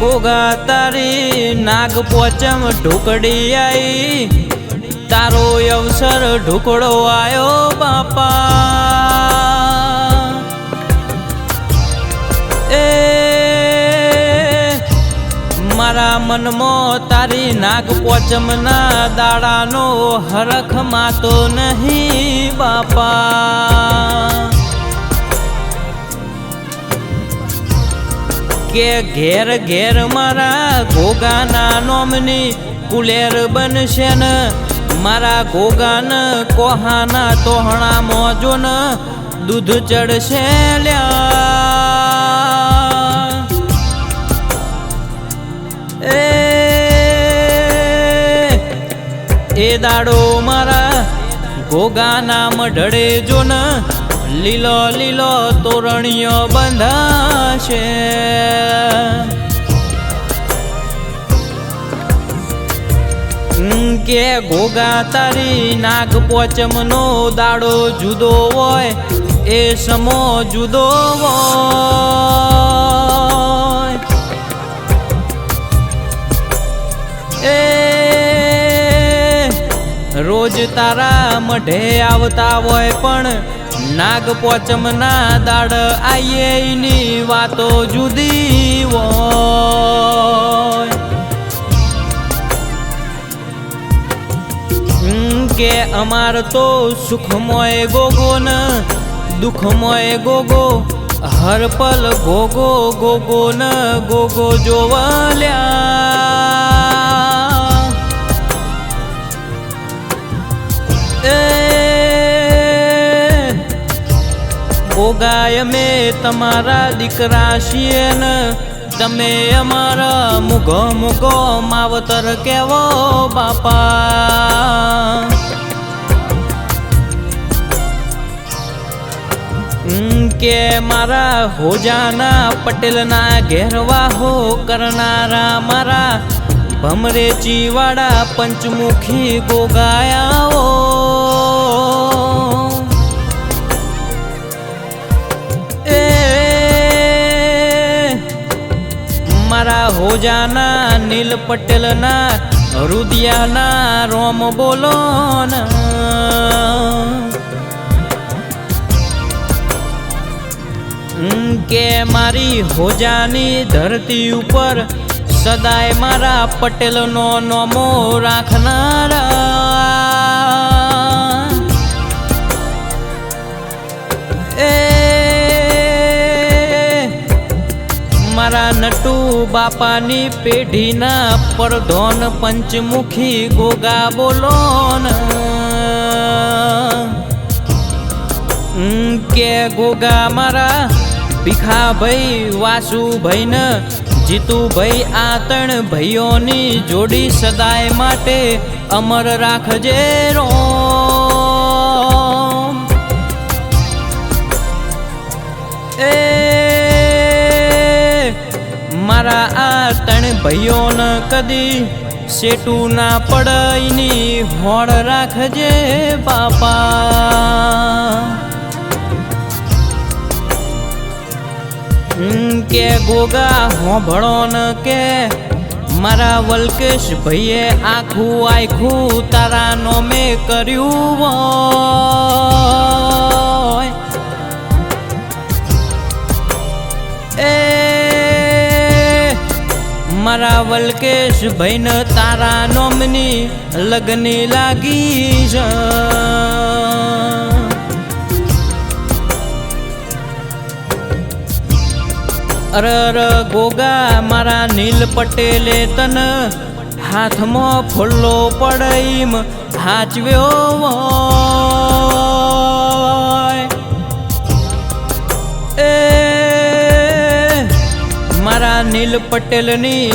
ગોગા તારી નાગ પોચમ ઢોકડી આઈ. તારો અવસર ઢોકળો આયો બાપા. એ, મારા મનમાં તારી નાગ પોચમના દાડાનો હરખ માતો નહીં બાપા. કે ઘેર ઘેર મારા ઘોગાના નોમની કુલેર બનશે ને. મારા ઘોગાન કોહાના તોહણા મોજો ને દૂધ ચડશે લ્યા. એ દાડો મારા ઘોગાના મઢડે જો ને લીલો લીલો તોરણીઓ બંધાશે. કે ઘોગા તારી નાગ પોચમનો દાડો જુદો હોય, એ સમો જુદો હોય. એ રોજ તારા મઢે આવતા હોય પણ નાગ પોચમના દાડ આઈએ ની વાતો જુદી હોય. કે અમાર તો સુખમય ગોગો ન, દુઃખમય ગોગો હર પલ ગોગો ગોગો ન ગોગો જોવલ્યા ગોગાય અમે તમારા દીકરા છીએ ને તમે અમારા મુગો મુગો માવતર કેવો બાપા? કે મારા હોજાના પટેલના ઘેરવાહો કરનારા મારા ભમરેચી વાળા પંચમુખી ગોગાયાઓ. મારા હોજાના, નીલ પટેલના રુદિયાના રોમ બોલો કે મારી હોજાની ધરતી ઉપર સદાય મારા પટેલનો નોમો રાખનારા. નટુ બાપાની પેઢીના પરધોન પંચમુખી ગોગા બોલો ન હમ, કે ગોગા મારા ભીખાભાઈ વાસુભાઈ ને જીતુભાઈ આ ત્રણ ભાઈઓની જોડી સદાય માટે અમર રાખજે રો ભાઈઓને કદી સેટું ના પડઈની હોડ રાખજે બાપા. કે ગોગા, હોભળો ન કે, મારા વલ્કેશ ભાઈએ આખું આખું તારા નોમે કર્યું મારા વલ્કેશ ભાઈન તારા નોમની લગની લાગી છે. અર અર ગોગા મારા નીલ પટેલે તન હાથમાં ફોલ્લો પડાઈમ હાચવ્યો મારા નીલ પટેલની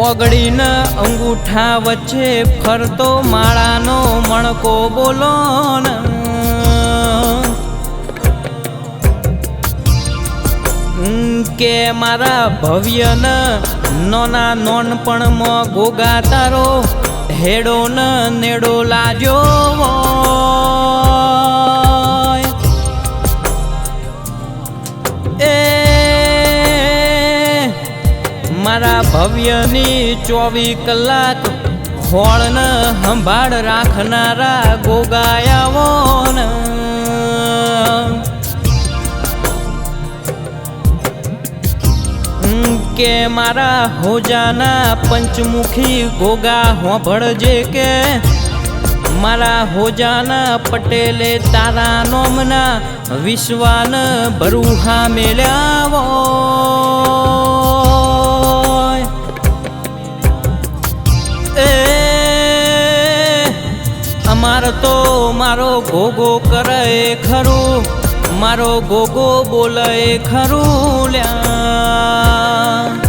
ઓગળીને અંગૂઠા વચ્ચે ફરતો માળાનો મણકો બોલો કે મારા ભવ્ય ન નોના નોનપણમાં ગોગા તારો હેડો ન નેડો લાગ્યો મારા ભવ્યની ચોવી કલાક હોળન સંભાળ રાખનારા ગોગાયાવોન કે મારા હોજાના પંચમુખી ગોગા હોભળજે કે મારા હોજાના પટેલે તારા નોમના વિશ્વાન ભરૂહા મેળ્યાવો મારતો મારો ગોગો કરે ખરું. મારો ગોગો બોલે ખરું લ્યા.